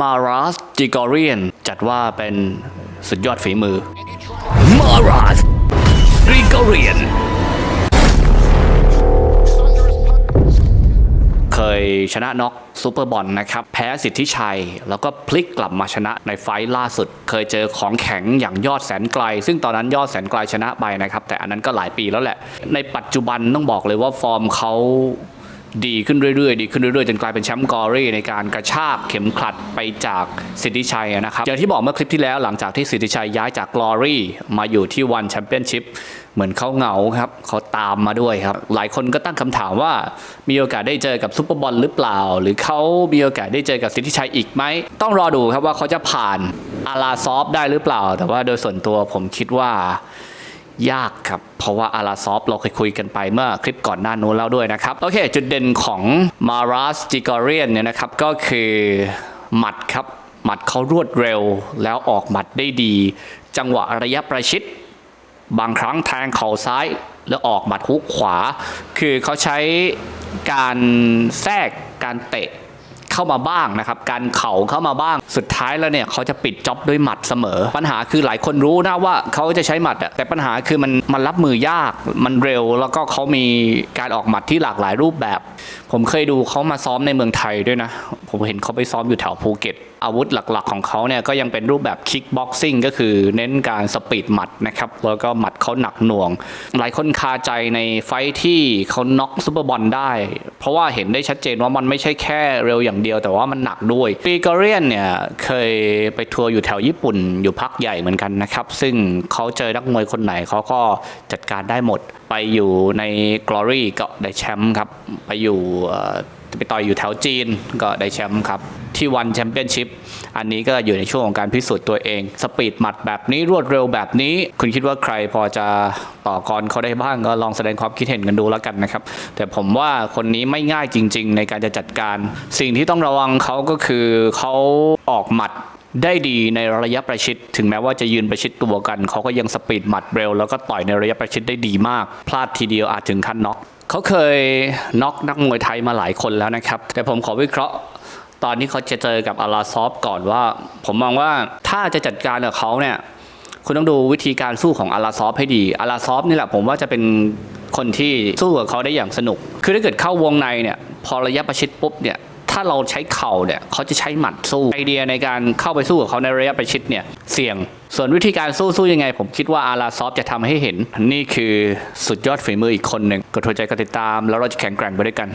มารัสจิกอรียนจัดว่าเป็นสุดยอดฝีมือมารัสจิกอรียนเคยชนะน็อกซูเปอร์บอลนะครับ แพ้สิทธิชัย แล้วก็พลิกกลับมาชนะในไฟล์ล่าสุด เคยเจอของแข็งอย่างยอดแสนไกล ซึ่งตอนนั้นยอดแสนไกลชนะไปนะครับ แต่อันนั้นก็หลายปีแล้วแหละ ในปัจจุบันต้องบอกเลยว่าฟอร์มเขา ดีขึ้นเรื่อยๆ ดีขึ้นเรื่อยๆ จนกลายเป็นแชมป์กอรี่ในการกระชากเข็มขัดไปจากสิทธิชัยนะครับ อย่างที่บอกเมื่อคลิปที่แล้วหลังจากที่สิทธิชัยย้ายจากกอรี่มาอยู่ที่วันแชมเปี้ยนชิพเหมือนเขาเหงาครับเขาตามมาด้วยครับ หลายคนก็ตั้งคำถามว่ามีโอกาสได้เจอกับซุปเปอร์บอลหรือเปล่า หรือเขามีโอกาสได้เจอกับสิทธิชัยอีกไหม ต้องรอดูครับว่าเขาจะผ่านอาราซอฟได้หรือเปล่า แต่ว่าโดยส่วนตัวผมคิดว่า ยากครับ เพราะว่าอาราซอฟเราเคยคุยกันไปเมื่อคลิปก่อนหน้านู้นแล้วด้วยนะครับ โอเค จุดเด่นของมารัสจิกอรียนเนี่ยนะครับ ก็คือหมัดครับ หมัดเขารวดเร็ว แล้วออกหมัดได้ดี จังหวะระยะประชิด บางครั้งแทงเข่าซ้าย แล้วออกหมัดฮุกขวา คือเขาใช้การแทรกการเตะ เข้ามาบ้างนะครับการเข่าเข้ามาบ้าง สุดท้ายแล้วเนี่ยเขาจะปิดจ็อบด้วยหมัดเสมอ ปัญหาคือหลายคนรู้นะว่าเขาจะใช้หมัดอะแต่ปัญหาคือมันมันรับมือยาก มันเร็วแล้วก็เขามีการออกหมัดที่หลากหลายรูปแบบ ผมเคยดูเขามาซ้อมในเมืองไทยด้วยนะ ผมเห็นเขาไปซ้อมอยู่แถวภูเก็ตอาวุธหลักๆของเขาเนี่ยก็ยังเป็นรูปแบบคิกบ็อกซิ่งก็คือเน้นการสปีดหมัดนะครับแล้วก็หมัดเขาหนักหน่วง หลายคนคาใจในไฟท์ที่เขาน็อกซูเปอร์บอลได้ เพราะว่าเห็นได้ชัดเจนว่ามันไม่ใช่แค่เร็วอย่างเดียวแต่ว่ามันหนักด้วยปีกเรียนเนี่ยเคยไปทัวร์อยู่แถวญี่ปุ่นอยู่พักใหญ่เหมือนกันนะครับ ซึ่งเขาเจอนักมวยคนไหนเขาก็จัดการได้หมด ไปอยู่ใน Glory ก็ได้แชมป์ครับ ไปอยู่ไปต่อยอยู่แถวจีนก็ได้แชมป์ครับ ที่วันแชมเปี้ยนชิพอันนี้ก็อยู่ในช่วงของการพิสูจน์ตัวเอง สปีดหมัดแบบนี้รวดเร็วแบบนี้ คุณคิดว่าใครพอจะต่อกรเขาได้บ้างก็ลองแสดงความคิดเห็นกันดูแล้วกันนะครับ แต่ผมว่าคนนี้ไม่ง่ายจริง ๆ ในการจะจัดการ สิ่งที่ต้องระวังเขาก็คือเขาออกหมัด ได้ดีในระยะประชิด ถึงแม้ว่าจะยืนประชิดตัวกัน เขาก็ยังสปีดหมัดเร็วแล้วก็ต่อยในระยะประชิดได้ดีมาก พลาดทีเดียวอาจถึงขั้นน็อกเขาเคยน็อกนักมวยไทยมาหลายคนแล้วนะครับ แต่ผมขอวิเคราะห์ตอนที่เขาจะเจอกับอาราซอฟก่อนว่า ผมมองว่าถ้าจะจัดการกับเขาเนี่ยคุณต้องดูวิธีการสู้ของอาราซอฟให้ดีอาราซอฟนี่แหละผมว่าจะเป็นคนที่สู้กับเขาได้อย่างสนุก คือถ้าเกิดเข้าวงในเนี่ยพอระยะประชิดปุ๊บเนี่ย ถ้าเราใช้เข่าเนี่ยเขาจะใช้หมัดสู้ไอเดียในการเข้าไปสู้กับเขาในระยะประชิดเนี่ยเสี่ยง ส่วนวิธีการสู้สู้ยังไง ผมคิดว่าอาราซอฟจะทำให้เห็น นี่คือสุดยอดฝีมืออีกคนหนึ่งกดหัวใจกดติดตาม แล้วเราจะแข่งแกร่งไปด้วยกัน